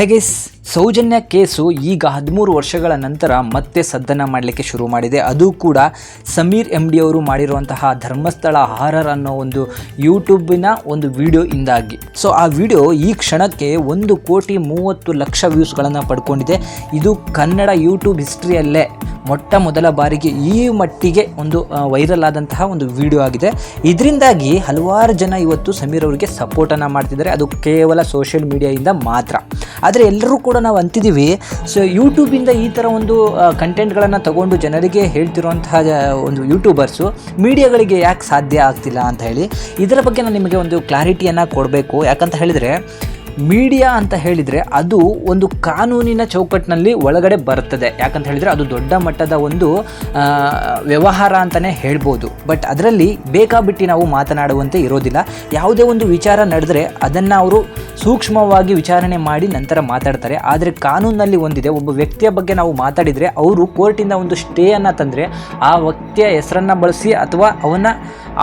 ಹಾಗೆ ಸೌಜನ್ಯ ಕೇಸು ಈಗ ಹದಿಮೂರು ವರ್ಷಗಳ ನಂತರ ಮತ್ತೆ ಸದ್ದನ ಮಾಡಲಿಕ್ಕೆ ಶುರು ಮಾಡಿದೆ. ಅದು ಕೂಡ ಸಮೀರ್ ಎಂ ಡಿ ಅವರು ಮಾಡಿರುವಂತಹ ಧರ್ಮಸ್ಥಳ ಹಾರರ್ ಅನ್ನೋ ಒಂದು ಯೂಟ್ಯೂಬಿನ ಒಂದು ವಿಡಿಯೋ ಇಂದಾಗಿ. ಸೊ, ಆ ವಿಡಿಯೋ ಈ ಕ್ಷಣಕ್ಕೆ ಒಂದು ಕೋಟಿ ಮೂವತ್ತು ಲಕ್ಷ ವ್ಯೂಸ್ಗಳನ್ನು ಪಡ್ಕೊಂಡಿದೆ. ಇದು ಕನ್ನಡ ಯೂಟ್ಯೂಬ್ ಹಿಸ್ಟ್ರಿಯಲ್ಲೇ. ಮೊಟ್ಟ ಮೊದಲ ಬಾರಿಗೆ ಈ ಮಟ್ಟಿಗೆ ಒಂದು ವೈರಲ್ ಆದಂತಹ ಒಂದು ವಿಡಿಯೋ ಆಗಿದೆ. ಇದರಿಂದಾಗಿ ಹಲವಾರು ಜನ ಇವತ್ತು ಸಮೀರ್ ಅವರಿಗೆ ಸಪೋರ್ಟನ್ನು ಮಾಡ್ತಿದ್ದಾರೆ. ಅದು ಕೇವಲ ಸೋಷಿಯಲ್ ಮೀಡಿಯಾದಿಂದ ಮಾತ್ರ. ಆದರೆ ಎಲ್ಲರೂ ಕೂಡ ನಾವು ಅಂತಿದ್ದೀವಿ ಸೊ ಯೂಟ್ಯೂಬಿಂದ ಈ ಥರ ಒಂದು ಕಂಟೆಂಟ್ಗಳನ್ನು ತಗೊಂಡು ಜನರಿಗೆ ಹೇಳ್ತಿರುವಂತಹ ಒಂದು ಯೂಟ್ಯೂಬರ್ಸು ಮೀಡಿಯಾಗಳಿಗೆ ಯಾಕೆ ಸಾಧ್ಯ ಆಗ್ತಿಲ್ಲ ಅಂತ ಹೇಳಿ, ಇದರ ಬಗ್ಗೆ ನಾನು ನಿಮಗೆ ಒಂದು ಕ್ಲಾರಿಟಿಯನ್ನು ಕೊಡಬೇಕು. ಯಾಕಂತ ಹೇಳಿದರೆ ಮೀಡಿಯಾ ಅಂತ ಹೇಳಿದರೆ ಅದು ಒಂದು ಕಾನೂನಿನ ಚೌಕಟ್ಟಿನಲ್ಲಿ ಒಳಗಡೆ ಬರ್ತದೆ ಯಾಕಂತ ಹೇಳಿದರೆ ಅದು ದೊಡ್ಡ ಮಟ್ಟದ ಒಂದು ವ್ಯವಹಾರ ಅಂತಲೇ ಹೇಳ್ಬೋದು. ಬಟ್ ಅದರಲ್ಲಿ ಬೇಕಾಬಿಟ್ಟು ನಾವು ಮಾತನಾಡುವಂತೆ ಇರೋದಿಲ್ಲ. ಯಾವುದೇ ಒಂದು ವಿಚಾರ ನಡೆದರೆ ಅದನ್ನು ಅವರು ಸೂಕ್ಷ್ಮವಾಗಿ ವಿಚಾರಣೆ ಮಾಡಿ ನಂತರ ಮಾತಾಡ್ತಾರೆ. ಆದರೆ ಕಾನೂನಲ್ಲಿ ಒಂದಿದೆ, ಒಬ್ಬ ವ್ಯಕ್ತಿಯ ಬಗ್ಗೆ ನಾವು ಮಾತಾಡಿದರೆ ಅವರು ಕೋರ್ಟಿಂದ ಒಂದು ಸ್ಟೇಯನ್ನು ತಂದರೆ ಆ ವ್ಯಕ್ತಿಯ ಹೆಸರನ್ನು ಬಳಸಿ ಅಥವಾ ಅವನ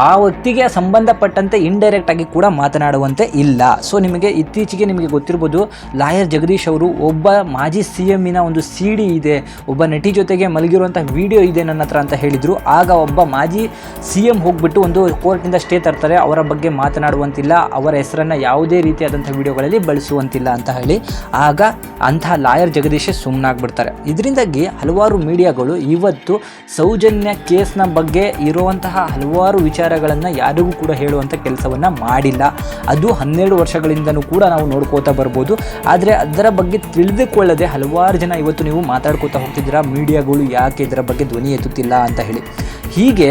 ಆ ವ್ಯಕ್ತಿಗೆ ಸಂಬಂಧಪಟ್ಟಂತೆ ಇಂಡೈರೆಕ್ಟಾಗಿ ಕೂಡ ಮಾತನಾಡುವಂತೆ ಇಲ್ಲ. ಸೊ ನಿಮಗೆ ಇತ್ತೀಚೆಗೆ ನಿಮಗೆ ಗೊತ್ತಿರ್ಬೋದು. ಲಾಯರ್ ಜಗದೀಶ್ ಅವರು ಒಬ್ಬ ಮಾಜಿ ಸಿ ಎಮ್ಮಿನ ಒಂದು ಸಿ ಡಿ ಇದೆ. ಒಬ್ಬ ನಟಿ ಜೊತೆಗೆ ಮಲಗಿರುವಂಥ ವಿಡಿಯೋ ಇದೆ ನನ್ನ ಹತ್ರ ಅಂತ ಹೇಳಿದರು. ಆಗ ಒಬ್ಬ ಮಾಜಿ ಸಿ ಎಂ ಹೋಗ್ಬಿಟ್ಟು ಒಂದು ಕೋರ್ಟಿಂದ ಸ್ಟೇ ತರ್ತಾರೆ. ಅವರ ಬಗ್ಗೆ ಮಾತನಾಡುವಂತಿಲ್ಲ. ಅವರ ಹೆಸರನ್ನು ಯಾವುದೇ ರೀತಿಯಾದಂಥ ವಿಡಿಯೋಗಳಲ್ಲಿ ಬಳಸುವಂತಿಲ್ಲ ಅಂತ ಹೇಳಿ. ಆಗ ಅಂತಹ ಲಾಯರ್ ಜಗದೀಶ್ ಸುಮ್ಮನಾಗ್ಬಿಡ್ತಾರೆ ಇದರಿಂದಾಗಿ ಹಲವಾರು ಮೀಡಿಯಾಗಳು ಇವತ್ತು ಸೌಜನ್ಯ ಕೇಸ್ನ ಬಗ್ಗೆ ಇರುವಂತಹ ಹಲವಾರು ವಿಚಾರಗಳನ್ನು ಯಾರಿಗೂ ಕೂಡ ಹೇಳುವಂಥ ಕೆಲಸವನ್ನು ಮಾಡಿಲ್ಲ. ಅದು ಹನ್ನೆರಡು ವರ್ಷಗಳಿಂದನೂ ಕೂಡ ನಾವು ನೋಡ್ಕೋತಾ ಬರ್ಬೋದು. ಆದರೆ ಅದರ ಬಗ್ಗೆ ತಿಳಿದುಕೊಳ್ಳದೆ ಹಲವಾರು ಜನ ಇವತ್ತು ನೀವು ಮಾತಾಡ್ಕೋತಾ ಹೋಗ್ತಿದ್ದೀರಾ? ಮೀಡಿಯಾಗಳು ಯಾಕೆ ಇದರ ಬಗ್ಗೆ ಧ್ವನಿ ಎತ್ತುತ್ತಿಲ್ಲ ಅಂತ ಹೇಳಿ. ಹೀಗೆ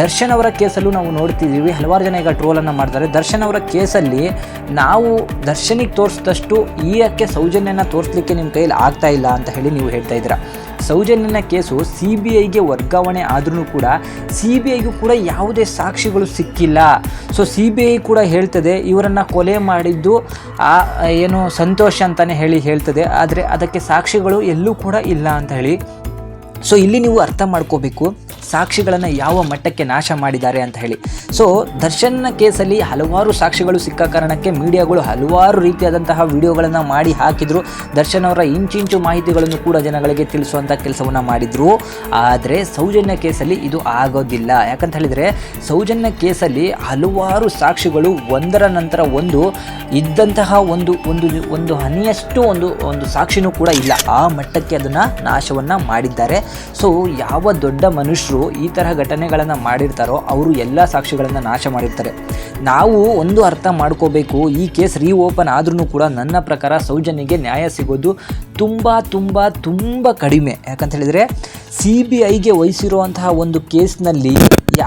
ದರ್ಶನ್ ಅವರ ಕೇಸಲ್ಲೂ ನಾವು ನೋಡ್ತಿದ್ದೀವಿ. ಹಲವಾರು ಜನ ಈಗ ಟ್ರೋಲನ್ನು ಮಾಡ್ತಾರೆ. ದರ್ಶನ್ ಅವರ ಕೇಸಲ್ಲಿ ನಾವು ದರ್ಶನಿಗೆ ತೋರಿಸಿದಷ್ಟು ಈಯಕ್ಕೆ ಸೌಜನ್ಯನ ತೋರಿಸ್ಲಿಕ್ಕೆ ನಿಮ್ಮ ಕೈಯಲ್ಲಿ ಆಗ್ತಾ ಇಲ್ಲ ಅಂತ ಹೇಳಿ ನೀವು ಹೇಳ್ತಾ ಇದ್ದೀರಾ? ಸೌಜನ್ಯನ ಕೇಸು ಸಿ ಬಿ ಐಗೆ ವರ್ಗಾವಣೆ ಆದ್ರೂ ಕೂಡ ಸಿ ಬಿ ಐಗೂ ಕೂಡ ಯಾವುದೇ ಸಾಕ್ಷಿಗಳು ಸಿಕ್ಕಿಲ್ಲ. ಸೊ ಸಿ ಬಿ ಐ ಕೂಡ ಹೇಳ್ತದೆ, ಇವರನ್ನು ಕೊಲೆ ಮಾಡಿದ್ದು, ಆ, ಏನು ಸಂತೋಷ ಅಂತಲೇ ಹೇಳಿ ಹೇಳ್ತದೆ. ಆದರೆ ಅದಕ್ಕೆ ಸಾಕ್ಷಿಗಳು ಎಲ್ಲೂ ಕೂಡ ಇಲ್ಲ ಅಂತ ಹೇಳಿ ಸೊ ಇಲ್ಲಿ ನೀವು ಅರ್ಥ ಮಾಡ್ಕೋಬೇಕು ಸಾಕ್ಷಿಗಳನ್ನು ಯಾವ ಮಟ್ಟಕ್ಕೆ ನಾಶ ಮಾಡಿದ್ದಾರೆ ಅಂತ ಹೇಳಿ. ಸೊ ದರ್ಶನ್ನ ಕೇಸಲ್ಲಿ ಹಲವಾರು ಸಾಕ್ಷಿಗಳು ಸಿಕ್ಕ ಕಾರಣಕ್ಕೆ ಮೀಡಿಯಾಗಳು ಹಲವಾರು ರೀತಿಯಾದಂತಹ ವಿಡಿಯೋಗಳನ್ನು ಮಾಡಿ ಹಾಕಿದ್ರು. ದರ್ಶನ್ ಅವರ ಇಂಚಿಂಚು ಮಾಹಿತಿಗಳನ್ನು ಕೂಡ ಜನಗಳಿಗೆ ತಿಳಿಸುವಂಥ ಕೆಲಸವನ್ನು ಮಾಡಿದ್ರು. ಆದರೆ ಸೌಜನ್ಯ ಕೇಸಲ್ಲಿ ಇದು ಆಗೋದಿಲ್ಲ. ಯಾಕಂತ ಹೇಳಿದರೆ ಸೌಜನ್ಯ ಕೇಸಲ್ಲಿ ಹಲವಾರು ಸಾಕ್ಷಿಗಳು ಒಂದರ ನಂತರ ಒಂದು ಇದ್ದಂತಹ ಒಂದು ಒಂದು ಒಂದು ಹನಿಯಷ್ಟು ಒಂದು ಒಂದು ಸಾಕ್ಷಿನೂ ಕೂಡ ಇಲ್ಲ. ಆ ಮಟ್ಟಕ್ಕೆ ಅದನ್ನು ನಾಶವನ್ನು ಮಾಡಿದ್ದಾರೆ. ಸೊ ಯಾವ ದೊಡ್ಡ ಮನುಷ್ಯರು ಈ ತರಹ ಘಟನೆಗಳನ್ನು ಮಾಡಿರ್ತಾರೋ ಅವರು ಎಲ್ಲ ಸಾಕ್ಷಿಗಳನ್ನು ನಾಶ ಮಾಡಿರ್ತಾರೆ. ನಾವು ಒಂದು ಅರ್ಥ ಮಾಡ್ಕೋಬೇಕು, ಈ ಕೇಸ್ ರೀ ಓಪನ್ ಆದ್ರೂ ಕೂಡ ನನ್ನ ಪ್ರಕಾರ ಸೌಜನ್ಯಗೆ ನ್ಯಾಯ ಸಿಗೋದು ತುಂಬ ತುಂಬ ತುಂಬ ಕಡಿಮೆ. ಯಾಕಂತ ಹೇಳಿದರೆ ಸಿ ಬಿ ಐಗೆ ವಹಿಸಿರುವಂತಹ ಒಂದು ಕೇಸ್ನಲ್ಲಿ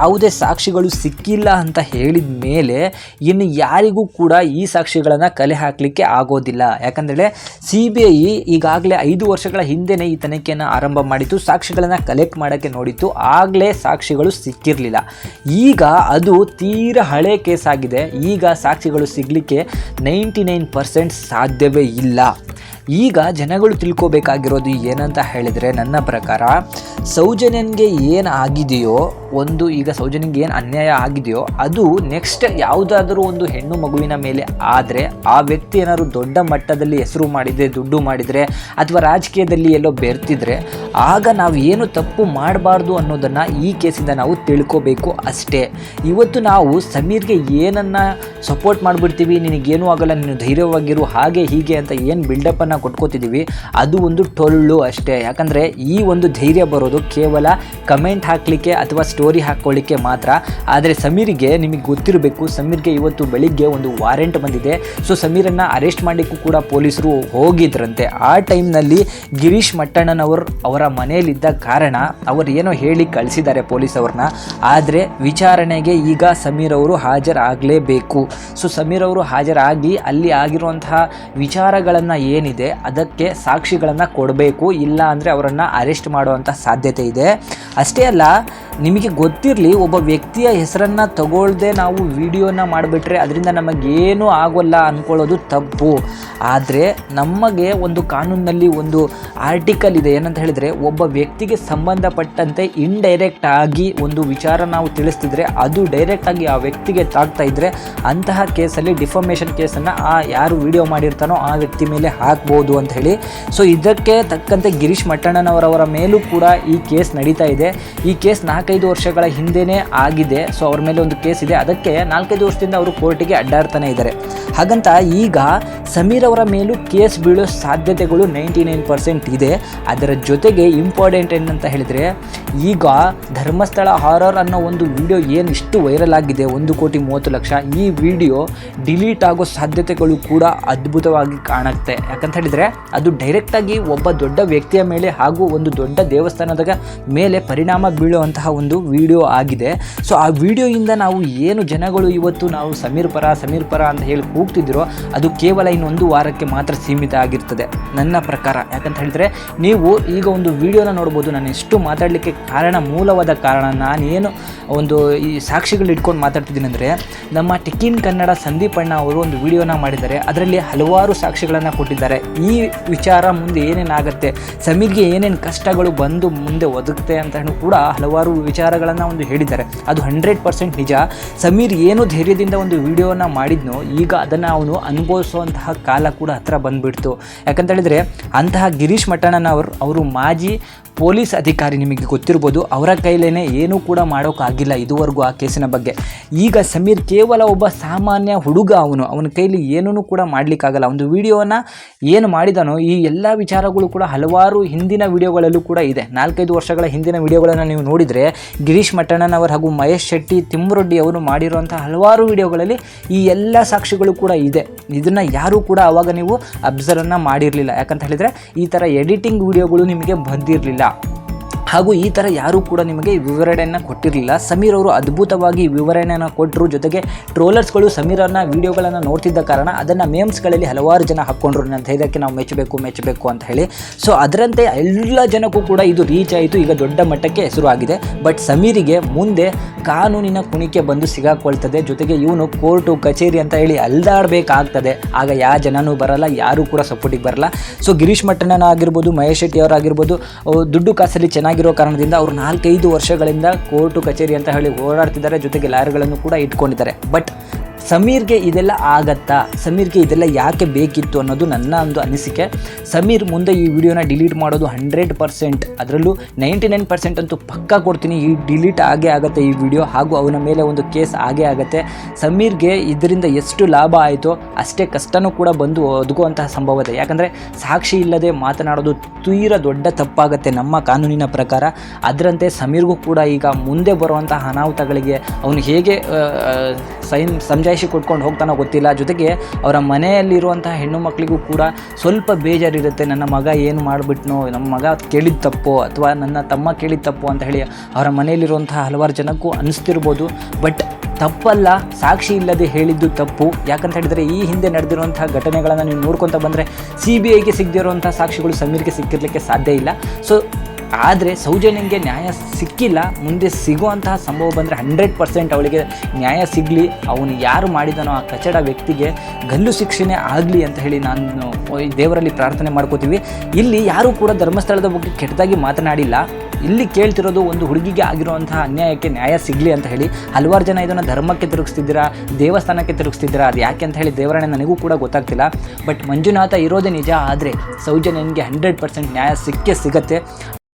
ಯಾವುದೇ ಸಾಕ್ಷಿಗಳು ಸಿಕ್ಕಿಲ್ಲ ಅಂತ ಹೇಳಿದ ಮೇಲೆ ಇನ್ನು ಯಾರಿಗೂ ಕೂಡ ಈ ಸಾಕ್ಷಿಗಳನ್ನು ಕಲೆ ಹಾಕಲಿಕ್ಕೆ ಆಗೋದಿಲ್ಲ. ಯಾಕಂದರೆ ಸಿ ಬಿ ಐ ಈಗಾಗಲೇ ಐದು ವರ್ಷಗಳ ಹಿಂದೆನೇ ಈ ತನಿಖೆಯನ್ನು ಆರಂಭ ಮಾಡಿತ್ತು, ಸಾಕ್ಷಿಗಳನ್ನು ಕಲೆಕ್ಟ್ ಮಾಡೋಕ್ಕೆ ನೋಡಿತ್ತು, ಆಗಲೇ ಸಾಕ್ಷಿಗಳು ಸಿಕ್ಕಿರಲಿಲ್ಲ. ಈಗ ಅದು ತೀರ ಹಳೆ ಕೇಸ್ ಆಗಿದೆ. ಈಗ ಸಾಕ್ಷಿಗಳು ಸಿಗಲಿಕ್ಕೆ ನೈಂಟಿ ನೈನ್ ಪರ್ಸೆಂಟ್ ಸಾಧ್ಯವೇ ಇಲ್ಲ. ಈಗ ಜನಗಳು ತಿಳ್ಕೋಬೇಕಾಗಿರೋದು ಏನಂತ ಹೇಳಿದರೆ ನನ್ನ ಪ್ರಕಾರ ಸೌಜನ್ಯನ್ಗೆ ಏನು ಆಗಿದೆಯೋ ಒಂದು ಈಗ ಸೌಜನ್ಯನ್ಗೆ ಏನು ಅನ್ಯಾಯ ಆಗಿದೆಯೋ, ಅದು ನೆಕ್ಸ್ಟ್ ಯಾವುದಾದ್ರೂ ಒಂದು ಹೆಣ್ಣು ಮಗುವಿನ ಮೇಲೆ ಆದರೆ ಆ ವ್ಯಕ್ತಿ ಏನಾದ್ರು ದೊಡ್ಡ ಮಟ್ಟದಲ್ಲಿ ಹೆಸರು ಮಾಡಿದರೆ, ದುಡ್ಡು ಮಾಡಿದರೆ ಅಥವಾ ರಾಜಕೀಯದಲ್ಲಿ ಎಲ್ಲೋ ಬೆರ್ತಿದ್ರೆ, ಆಗ ನಾವು ಏನು ತಪ್ಪು ಮಾಡಬಾರ್ದು ಅನ್ನೋದನ್ನು ಈ ಕೇಸಿಂದ ನಾವು ತಿಳ್ಕೋಬೇಕು ಅಷ್ಟೇ. ಇವತ್ತು ನಾವು ಸಮೀರ್ಗೆ ಏನನ್ನು ಸಪೋರ್ಟ್ ಮಾಡಿಬಿಡ್ತೀವಿ, ನಿನಗೇನೂ ಆಗಲ್ಲ, ನೀನು ಧೈರ್ಯವಾಗಿರು, ಹಾಗೆ ಹೀಗೆ ಅಂತ ಏನು ಬಿಲ್ಡಪ್ಪನ್ನು ಕೊಟ್ಕೋತಿದ್ದೀವಿ ಅದು ಒಂದು ಟೊಳ್ಳು ಅಷ್ಟೇ. ಯಾಕಂದರೆ ಈ ಒಂದು ಧೈರ್ಯ ಬರೋದು ಕೇವಲ ಕಮೆಂಟ್ ಹಾಕಲಿಕ್ಕೆ ಅಥವಾ ಸ್ಟೋರಿ ಹಾಕ್ಕೊಳ್ಳಿಕ್ಕೆ ಮಾತ್ರ. ಆದರೆ ಸಮೀರಿಗೆ ನಿಮಗೆ ಗೊತ್ತಿರಬೇಕು, ಸಮೀರ್ಗೆ ಇವತ್ತು ಬೆಳಿಗ್ಗೆ ಒಂದು ವಾರೆಂಟ್ ಬಂದಿದೆ. ಸೊ ಸಮೀರನ್ನು ಅರೆಸ್ಟ್ ಮಾಡಲಿಕ್ಕೂ ಕೂಡ ಪೊಲೀಸರು ಹೋಗಿದ್ರಂತೆ. ಆ ಟೈಮ್ನಲ್ಲಿ ಗಿರೀಶ್ ಮಟ್ಟಣ್ಣನವರು ಅವರ ಮನೆಯಲ್ಲಿದ್ದ ಕಾರಣ ಅವರು ಏನೋ ಹೇಳಿ ಕಳಿಸಿದ್ದಾರೆ ಪೊಲೀಸ್ ಅವ್ರನ್ನ ಆದರೆ ವಿಚಾರಣೆಗೆ ಈಗ ಸಮೀರ್ ಅವರು ಹಾಜರಾಗಲೇಬೇಕು. ಸೊ ಸಮೀರ್ ಅವರು ಹಾಜರಾಗಿ ಅಲ್ಲಿ ಆಗಿರುವಂತಹ ವಿಚಾರಗಳನ್ನು ಏನಿದೆ, ಅದಕ್ಕೆ ಸಾಕ್ಷಿಗಳನ್ನು ಕೊಡಬೇಕು, ಇಲ್ಲ ಅಂದರೆ ಅವರನ್ನು ಅರೆಸ್ಟ್ ಮಾಡುವಂಥ ಸಾಧ್ಯತೆ ಇದೆ. ಅಷ್ಟೇ ಅಲ್ಲ, ನಿಮಗೆ ಗೊತ್ತಿರಲಿ, ಒಬ್ಬ ವ್ಯಕ್ತಿಯ ಹೆಸರನ್ನು ತಗೊಳ್ಳದೆ ನಾವು ವಿಡಿಯೋನ ಮಾಡಿಬಿಟ್ರೆ ಅದರಿಂದ ನಮಗೇನು ಆಗೋಲ್ಲ ಅಂದ್ಕೊಳ್ಳೋದು ತಪ್ಪು. ಆದರೆ ನಮಗೆ ಒಂದು ಕಾನೂನಿನಲ್ಲಿ ಒಂದು ಆರ್ಟಿಕಲ್ ಇದೆ. ಏನಂತ ಹೇಳಿದರೆ, ಒಬ್ಬ ವ್ಯಕ್ತಿಗೆ ಸಂಬಂಧಪಟ್ಟಂತೆ ಇಂಡೈರೆಕ್ಟ್ ಆಗಿ ಒಂದು ವಿಚಾರ ನಾವು ತಿಳಿಸ್ತಿದ್ರೆ, ಅದು ಡೈರೆಕ್ಟ್ ಆಗಿ ಆ ವ್ಯಕ್ತಿಗೆ ತಾಗ್ತಾ ಇದ್ದರೆ ಅಂತಹ ಕೇಸಲ್ಲಿ ಡಿಫಾಮೇಷನ್ ಕೇಸನ್ನು ಆ ಯಾರು ವಿಡಿಯೋ ಮಾಡಿರ್ತಾನೋ ಆ ವ್ಯಕ್ತಿ ಮೇಲೆ ಹಾಕ್ಬೋದು ಅಂತ ಹೇಳಿ. ಸೊ ಇದಕ್ಕೆ ತಕ್ಕಂತೆ ಗಿರೀಶ್ ಮಟ್ಟಣ್ಣನವರವರ ಮೇಲೂ ಕೂಡ ಈ ಕೇಸ್ ನಡೀತಾ ಇದೆ. ಈ ಕೇಸ್ ನಾಲ್ಕೈದು ವರ್ಷಗಳ ಹಿಂದೆಯೇ ಆಗಿದೆ. ಸೊ ಅವ್ರ ಮೇಲೆ ಒಂದು ಕೇಸ್ ಇದೆ. ಅದಕ್ಕೆ ನಾಲ್ಕೈದು ವರ್ಷದಿಂದ ಅವರು ಕೋರ್ಟಿಗೆ ಅಡ್ಡಾಡ್ತಾನೆ ಇದ್ದಾರೆ. ಹಾಗಂತ ಈಗ ಸಮೀರ್ ಅವರ ಮೇಲೂ ಕೇಸ್ ಬೀಳೋ ಸಾಧ್ಯತೆಗಳು ನೈಂಟಿ ನೈನ್ ಪರ್ಸೆಂಟ್ ಇದೆ. ಅದರ ಜೊತೆಗೆ ಇಂಪಾರ್ಟೆಂಟ್ ಏನಂತ ಹೇಳಿದರೆ, ಈಗ ಧರ್ಮಸ್ಥಳ ಹಾರರ್ ಅನ್ನೋ ಒಂದು ವಿಡಿಯೋ ಏನು ಇಷ್ಟು ವೈರಲ್ ಆಗಿದೆ, ಒಂದು ಕೋಟಿ ಮೂವತ್ತು ಲಕ್ಷ, ಈ ವಿಡಿಯೋ ಡಿಲೀಟ್ ಆಗೋ ಸಾಧ್ಯತೆಗಳು ಕೂಡ ಅದ್ಭುತವಾಗಿ ಕಾಣುತ್ತೆ. ಯಾಕಂತ ಹೇಳಿದರೆ, ಅದು ಡೈರೆಕ್ಟಾಗಿ ಒಬ್ಬ ದೊಡ್ಡ ವ್ಯಕ್ತಿಯ ಮೇಲೆ ಹಾಗೂ ಒಂದು ದೊಡ್ಡ ದೇವಸ್ಥಾನದ ಮೇಲೆ ಪರಿಣಾಮ ಬೀಳುವಂತಹ ಒಂದು ವಿಡಿಯೋ ಆಗಿದೆ. ಸೊ ಆ ವಿಡಿಯೋಯಿಂದ ನಾವು ಏನು ಜನಗಳು ಇವತ್ತು ನಾವು ಸಮೀರ್ ಪರ ಸಮೀರ್ ಪರ ಅಂತ ಹೇಳಿ ಹೋಗ್ತಿದ್ದೀರೋ ಅದು ಕೇವಲ ಇನ್ನೊಂದು ವಾರಕ್ಕೆ ಮಾತ್ರ ಸೀಮಿತ ಆಗಿರ್ತದೆ. ನನ್ನ ಪ್ರಕಾರ. ಯಾಕಂತ ಹೇಳಿದ್ರೆ, ನೀವು ಈಗ ಒಂದು ವಿಡಿಯೋನ ನೋಡ್ಬೋದು. ನಾನು ಎಷ್ಟು ಮಾತಾಡಲಿಕ್ಕೆ ಕಾರಣ, ಮೂಲವಾದ ಕಾರಣ, ನಾನೇನು ಒಂದು ಈ ಸಾಕ್ಷಿಗಳು ಇಟ್ಕೊಂಡು ಮಾತಾಡ್ತಿದ್ದೀನಿ ಅಂದರೆ, ನಮ್ಮ ಟಿಕಿನ್ ಕನ್ನಡ ಸಂದೀಪ್ ಅಣ್ಣ ಅವರು ಒಂದು ವಿಡಿಯೋನ ಮಾಡಿದ್ದಾರೆ. ಅದರಲ್ಲಿ ಹಲವಾರು ಸಾಕ್ಷಿಗಳನ್ನು ಕೊಟ್ಟಿದ್ದಾರೆ. ಈ ವಿಚಾರ ಮುಂದೆ ಏನೇನಾಗುತ್ತೆ, ಸಮೀರ್ಗೆ ಏನೇನು ಕಷ್ಟಗಳು ಬಂದು ಮುಂದೆ ಒದಗುತ್ತೆ ಅಂತ ಕೂಡ ಹಲವಾರು ವಿಚಾರಗಳನ್ನು ಒಂದು ಹೇಳಿದ್ದಾರೆ. ಅದು ಹಂಡ್ರೆಡ್ ಪರ್ಸೆಂಟ್ ನಿಜ. ಸಮೀರ್ ಏನು ಧೈರ್ಯದಿಂದ ಒಂದು ವಿಡಿಯೋನ ಮಾಡಿದ್ನೋ, ಈಗ ಅದನ್ನು ಅವನು ಅನುಭವಿಸುವಂತಹ ಕಾಲ ಕೂಡ ಹತ್ರ ಬಂದುಬಿಡ್ತು. ಯಾಕಂತ ಹೇಳಿದರೆ ಅಂತಹ ಗಿರೀಶ್ ಮಟ್ಟಣ್ಣನವರು ಅವರು ಮಾಜಿ ಪೊಲೀಸ್ ಅಧಿಕಾರಿ ನಿಮಗೆ ಗೊತ್ತಿರ್ಬೋದು, ಅವರ ಕೈಲೇ ಏನೂ ಕೂಡ ಮಾಡೋಕ್ಕಾಗಿಲ್ಲ ಇದುವರೆಗೂ ಆ ಕೇಸಿನ ಬಗ್ಗೆ. ಈಗ ಸಮೀರ್ ಕೇವಲ ಒಬ್ಬ ಸಾಮಾನ್ಯ ಹುಡುಗ ಅವನು. ಅವನ ಕೈಲಿ ಏನೂ ಕೂಡ ಮಾಡಲಿಕ್ಕಾಗಲ್ಲ. ಒಂದು ವಿಡಿಯೋನ ಏನು ಮಾಡಿದನೋ, ಈ ಎಲ್ಲ ವಿಚಾರಗಳು ಕೂಡ ಹಲವಾರು ಹಿಂದಿನ ವಿಡಿಯೋಗಳಲ್ಲೂ ಕೂಡ ಇದೆ. ನಾಲ್ಕೈದು ವರ್ಷಗಳ ಹಿಂದಿನ ವಿಡಿಯೋಗಳನ್ನು ನೀವು ನೋಡಿದರೆ, ಗಿರೀಶ್ ಮಟ್ಟಣ್ಣನವರು ಹಾಗೂ ಮಹೇಶ್ ಶೆಟ್ಟಿ, ತಿಮ್ಮರೊಡ್ಡಿ ಅವರು ಮಾಡಿರುವಂಥ ಹಲವಾರು ವಿಡಿಯೋಗಳಲ್ಲಿ ಈ ಎಲ್ಲ ಸಾಕ್ಷಿಗಳು ಕೂಡ ಇದೆ. ಇದನ್ನು ಯಾರೂ ಕೂಡ ಆವಾಗ ನೀವು ಅಬ್ಸರ್ವನ್ನ ಮಾಡಿರಲಿಲ್ಲ. ಯಾಕಂತ ಹೇಳಿದರೆ, ಈ ಥರ ಎಡಿಟಿಂಗ್ ವಿಡಿಯೋಗಳು ನಿಮಗೆ ಬಂದಿರಲಿಲ್ಲ. 감사합니다. ಹಾಗೂ ಈ ಥರ ಯಾರೂ ಕೂಡ ನಿಮಗೆ ವಿವರಣೆಯನ್ನು ಕೊಟ್ಟಿರಲಿಲ್ಲ. ಸಮೀರ್ ಅವರು ಅದ್ಭುತವಾಗಿ ವಿವರಣೆಯನ್ನು ಕೊಟ್ಟರು ಜೊತೆಗೆ ಟ್ರೋಲರ್ಸ್ಗಳು ಸಮೀರನ್ನ ವಿಡಿಯೋಗಳನ್ನು ನೋಡ್ತಿದ್ದ ಕಾರಣ ಅದನ್ನು ಮೇಮ್ಸ್ಗಳಲ್ಲಿ ಹಲವಾರು ಜನ ಹಾಕ್ಕೊಂಡ್ರು. ನನ್ನ ಧೈರ್ಯಕ್ಕೆ ನಾವು ಮೆಚ್ಚಬೇಕು ಮೆಚ್ಚಬೇಕು ಅಂತ ಹೇಳಿ. ಸೊ ಅದರಂತೆ ಎಲ್ಲ ಜನಕ್ಕೂ ಕೂಡ ಇದು ರೀಚ್ ಆಯಿತು. ಈಗ ದೊಡ್ಡ ಮಟ್ಟಕ್ಕೆ ಹೆಸರು ಆಗಿದೆ ಬಟ್ ಸಮೀರಿಗೆ ಮುಂದೆ ಕಾನೂನಿನ ಕುಣಿಕೆ ಬಂದು ಸಿಗಾಕೊಳ್ತದೆ. ಜೊತೆಗೆ ಇವನು ಕೋರ್ಟು ಕಚೇರಿ ಅಂತ ಹೇಳಿ ಅಲ್ದಾಡಬೇಕಾಗ್ತದೆ. ಆಗ ಯಾವ ಜನನೂ ಬರಲ್ಲ, ಯಾರೂ ಕೂಡ ಸಪೋರ್ಟಿಗೆ ಬರಲ್ಲ. ಸೊ ಗಿರೀಶ್ ಮಟ್ಟಣ್ಣನ ಆಗಿರ್ಬೋದು ಮಹೇಶ್ ಶೆಟ್ಟಿ ಅವರಾಗಿರ್ಬೋದು ಅವ್ರು ದುಡ್ಡು ಕಾಸಲ್ಲಿ ಚೆನ್ನಾಗಿರೋ ಕಾರಣದಿಂದ ಅವರು ನಾಲ್ಕೈದು ವರ್ಷಗಳಿಂದ ಕೋರ್ಟು ಕಚೇರಿ ಅಂತ ಹೇಳಿ ಓಡಾಡ್ತಿದ್ದಾರೆ, ಜೊತೆಗೆ ಲಾಯರ್ಗಳನ್ನು ಕೂಡ ಇಟ್ಕೊಂಡಿದ್ದಾರೆ. ಬಟ್ ಸಮೀರ್ಗೆ ಇದೆಲ್ಲ ಆಗತ್ತಾ? ಸಮೀರ್ಗೆ ಇದೆಲ್ಲ ಯಾಕೆ ಬೇಕಿತ್ತು ಅನ್ನೋದು ನನ್ನ ಒಂದು ಅನಿಸಿಕೆ. ಸಮೀರ್ ಮುಂದೆ ಈ ವಿಡಿಯೋನ ಡಿಲೀಟ್ ಮಾಡೋದು ಹಂಡ್ರೆಡ್ ಪರ್ಸೆಂಟ್. ಅದರಲ್ಲೂ ನೈಂಟಿ ನೈನ್ ಪರ್ಸೆಂಟ್ ಅಂತೂ ಪಕ್ಕ ಕೊಡ್ತೀನಿ. ಈ ಡಿಲೀಟ್ ಆಗೇ ಆಗುತ್ತೆ ಈ ವಿಡಿಯೋ ಹಾಗೂ ಅವನ ಮೇಲೆ ಒಂದು ಕೇಸ್ ಆಗೇ ಆಗುತ್ತೆ. ಸಮೀರ್ಗೆ ಇದರಿಂದ ಎಷ್ಟು ಲಾಭ ಆಯಿತೋ ಅಷ್ಟೇ ಕಷ್ಟನೂ ಕೂಡ ಬಂದು ಒದಗುವಂತಹ ಇದೆ. ಯಾಕಂದರೆ ಸಾಕ್ಷಿ ಇಲ್ಲದೆ ಮಾತನಾಡೋದು ತೀರ ದೊಡ್ಡ ತಪ್ಪಾಗುತ್ತೆ ನಮ್ಮ ಕಾನೂನಿನ ಪ್ರಕಾರ. ಅದರಂತೆ ಸಮೀರ್ಗೂ ಕೂಡ ಈಗ ಮುಂದೆ ಬರುವಂತಹ ಅನಾಹುತಗಳಿಗೆ ಅವನು ಹೇಗೆ ಸೈನ್ ಆ, ಸಮಜಾಯಿಷಿ ಕೊಟ್ಕೊಂಡು ಹೋಗ್ತಾನೋ ಗೊತ್ತಿಲ್ಲ. ಜೊತೆಗೆ ಅವರ ಮನೆಯಲ್ಲಿರುವಂತಹ ಹೆಣ್ಣು ಮಕ್ಕಳಿಗೂ ಕೂಡ ಸ್ವಲ್ಪ ಬೇಜಾರಿರುತ್ತೆ. ನನ್ನ ಮಗ ಏನು ಮಾಡಿಬಿಟ್ನೋ, ನಮ್ಮ ಮಗ ಕೇಳಿದ ತಪ್ಪು ಅಥವಾ ನನ್ನ ತಮ್ಮ ಕೇಳಿದ ತಪ್ಪು ಅಂತ ಹೇಳಿ ಅವರ ಮನೆಯಲ್ಲಿರುವಂತಹ ಹಲವಾರು ಜನಕ್ಕೂ ಅನಿಸ್ತಿರ್ಬೋದು. ಬಟ್ ತಪ್ಪಲ್ಲ, ಸಾಕ್ಷಿ ಇಲ್ಲದೆ ಹೇಳಿದ್ದು ತಪ್ಪು. ಯಾಕಂತ ಹೇಳಿದರೆ ಈ ಹಿಂದೆ ನಡೆದಿರುವಂತಹ ಘಟನೆಗಳನ್ನು ನೀವು ನೋಡ್ಕೊತ ಬಂದರೆ ಸಿ ಬಿ ಐಗೆ ಸಿಗದಿರುವಂಥ ಸಾಕ್ಷಿಗಳು ಸಮೀರ್ಗೆ ಸಿಕ್ಕಿರಲಿಕ್ಕೆ ಸಾಧ್ಯ ಇಲ್ಲ. ಸೊ ಆದರೆ ಸೌಜನ್ಯಂಗೆ ನ್ಯಾಯ ಸಿಕ್ಕಿಲ್ಲ, ಮುಂದೆ ಸಿಗುವಂತಹ ಸಂಭವ ಬಂದರೆ ಹಂಡ್ರೆಡ್ ಪರ್ಸೆಂಟ್ ಅವಳಿಗೆ ನ್ಯಾಯ ಸಿಗಲಿ, ಅವನು ಯಾರು ಮಾಡಿದನೋ ಆ ಕಚಡ ವ್ಯಕ್ತಿಗೆ ಗಲ್ಲು ಶಿಕ್ಷಣೆ ಆಗಲಿ ಅಂತ ಹೇಳಿ ನಾನು ದೇವರಲ್ಲಿ ಪ್ರಾರ್ಥನೆ ಮಾಡ್ಕೋತೀವಿ. ಇಲ್ಲಿ ಯಾರೂ ಕೂಡ ಧರ್ಮಸ್ಥಳದ ಬಗ್ಗೆ ಕೆಟ್ಟದಾಗಿ ಮಾತನಾಡಿಲ್ಲ. ಇಲ್ಲಿ ಕೇಳ್ತಿರೋದು ಒಂದು ಹುಡುಗಿಗೆ ಆಗಿರುವಂತಹ ಅನ್ಯಾಯಕ್ಕೆ ನ್ಯಾಯ ಸಿಗಲಿ ಅಂತ ಹೇಳಿ. ಹಲವಾರು ಜನ ಇದನ್ನು ಧರ್ಮಕ್ಕೆ ತಿರುಗಿಸ್ತಿದ್ದೀರಾ, ದೇವಸ್ಥಾನಕ್ಕೆ ತಿರುಗಿಸ್ತಿದ್ದೀರಾ, ಅದು ಯಾಕೆ ಅಂತ ಹೇಳಿ ದೇವರೇ ನನಗೂ ಕೂಡ ಗೊತ್ತಾಗ್ತಿಲ್ಲ. ಬಟ್ ಮಂಜುನಾಥ ಇರೋದೇ ನಿಜ, ಆದರೆ ಸೌಜನ್ಯನಿಗೆ ಹಂಡ್ರೆಡ್ ಪರ್ಸೆಂಟ್ ನ್ಯಾಯ ಸಿಕ್ಕೇ ಸಿಗತ್ತೆ.